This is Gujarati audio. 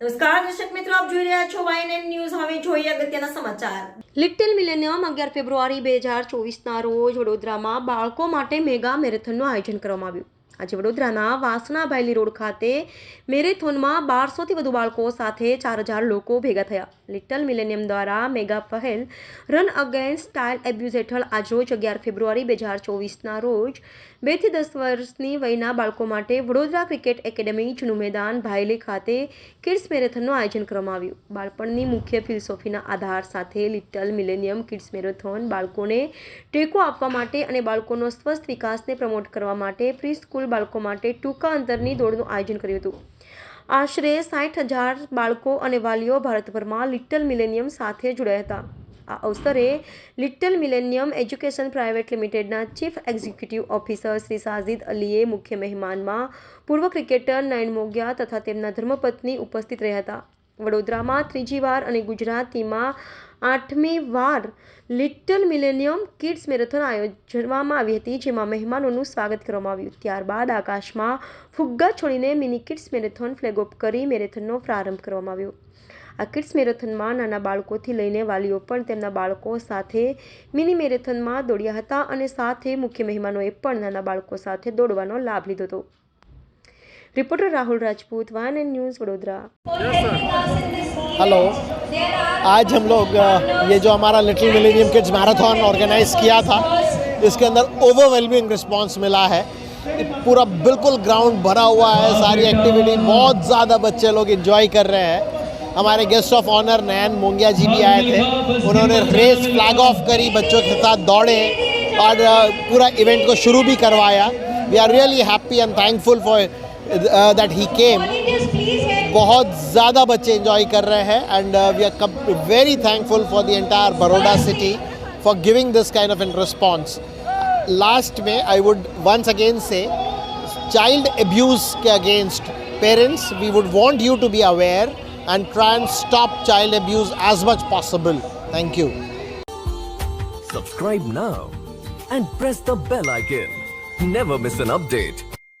નમસ્કાર, દર્શક મિત્રો, આપ જોઈ રહ્યા છો વાયએનએન ન્યૂઝ હવે જોઈએ અગત્યના સમાચાર. લિટલ મિલેનિયમ અગિયાર ફેબ્રુઆરી બે હજાર ચોવીસના રોજ વડોદરામાં બાળકો માટે મેગા મેરેથોનનું આયોજન કરવામાં આવ્યું. આજે વડોદરાના વાસણા ભાયલી રોડ ખાતે મેરેથોનમાં બારસોથી વધુ બાળકો સાથે ચાર હજાર લોકો ભેગા થયા. લિટલ મિલેનિયમ દ્વારા મેગા પહેલ રન અગેન્સ્ટ સ્ટાઇલ એબ્યુઝ હેઠળ આજરોજ અગિયાર ફેબ્રુઆરી બે હજાર ચોવીસના રોજ બેથી દસ વર્ષની વયના બાળકો માટે વડોદરા ક્રિકેટ એકેડમી જૂનું મેદાન ભાયલી ખાતે કિડ્સ મેરેથોનનું આયોજન કરવામાં આવ્યું. બાળપણની મુખ્ય ફિલસોફીના આધાર સાથે લિટલ મિલેનિયમ કિડ્સ મેરેથોન બાળકોને ટેકો આપવા માટે અને બાળકોનો સ્વસ્થ વિકાસને પ્રમોટ કરવા માટે પ્રી સ્કૂલ બાળકો માટે ટૂંકા અંતરની દોડનું આયોજન કર્યું હતું. આશરે સાઠ હજાર બાળકો અને વાલીઓ ભારતભરમાં લિટલ મિલેનિયમ સાથે જોડાયા હતા. આ અવસરે લિટલ મિલેનિયમ એજ્યુકેશન પ્રાઇવેટ લિમિટેડના chief executive officer Shri Sajid અલીએ મુખ્ય મહેમાનમાં પૂર્વ ક્રિકેટર નયન મોગિયા તથા તેમના ધર્મપત્ની ઉપસ્થિત રહ્યા હતા. વડોદરામાં ત્રીજી વાર અને ગુજરાતીમાં આઠમી વાર લિટલ મિલેનિયમ કિડ્સ મેરેથોન આયોજવામાં આવી હતી, જેમાં મહેમાનોનું સ્વાગત કરવામાં આવ્યું. ત્યારબાદ આકાશમાં ફુગ્ગા છોડીને mini kids marathon flag off કરી મેરેથોનનો પ્રારંભ કરવામાં આવ્યો. આ કિડ્સ મેરેથોનમાં નાના બાળકોથી લઈને વાલીઓ પણ તેમના બાળકો સાથે મિની મેરેથોનમાં દોડ્યા હતા અને સાથે મુખ્ય મહેમાનોએ પણ નાના બાળકો સાથે દોડવાનો લાભ લીધો હતો. Reporter Rahul Rajput one and news Vadodara hello आज हम लोग ये जो हमारा little millennium kids marathon organise किया था, इसके अंदर ओवरवेलमिंग रिस्पॉन्स मिला है। पूरा बिल्कुल ग्राउंड भरा हुआ है, सारी एक्टिविटी बहुत ज़्यादा बच्चे लोग इंजॉय कर रहे हैं। हमारे guest of honour Nayan Mongia ji भी आए थे। उन्होंने रेस फ्लैग ऑफ़ करी, बच्चों के साथ दौड़े और पूरा इवेंट को शुरू भी करवाया। We are really happy and thankful for that he came बहुत ज़्यादा बच्चे इंजॉय कर रहे हैं and we are very thankful for the entire Baroda city for giving this kind of in response last में I would once again say child abuse के against parents we would want you to be aware and try and stop child abuse as much possible thank you Subscribe now and press the bell icon. Never miss an update.